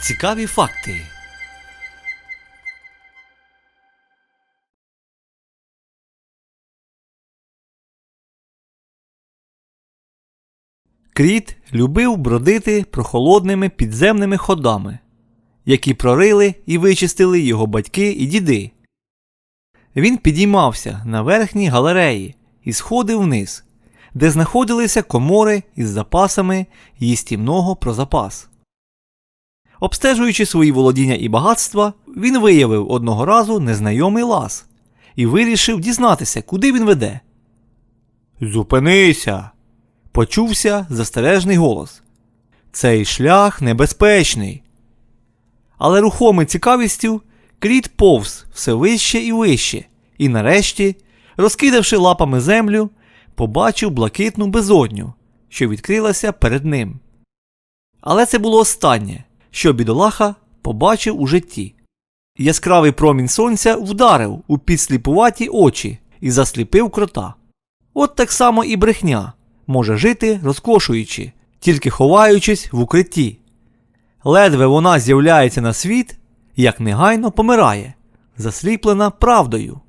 Цікаві факти. Кріт любив бродити прохолодними підземними ходами, які прорили і вичистили його батьки і діди. Він підіймався на верхній галереї і сходив вниз, де знаходилися комори із запасами їстівного про запас. Обстежуючи свої володіння і багатства, він виявив одного разу незнайомий лаз і вирішив дізнатися, куди він веде. Зупинися. Почувся застережний голос. Цей шлях небезпечний. Але рухомий цікавістю, кріт повз все вище і вище, і нарешті, розкидавши лапами землю, побачив блакитну безодню, що відкрилася перед ним. Але це було останнє, що бідолаха побачив у житті. Яскравий промінь сонця вдарив у підсліпуваті очі і засліпив крота. От так само і брехня може жити розкошуючи, тільки ховаючись в укритті. Ледве вона з'являється на світ, як негайно помирає, засліплена правдою.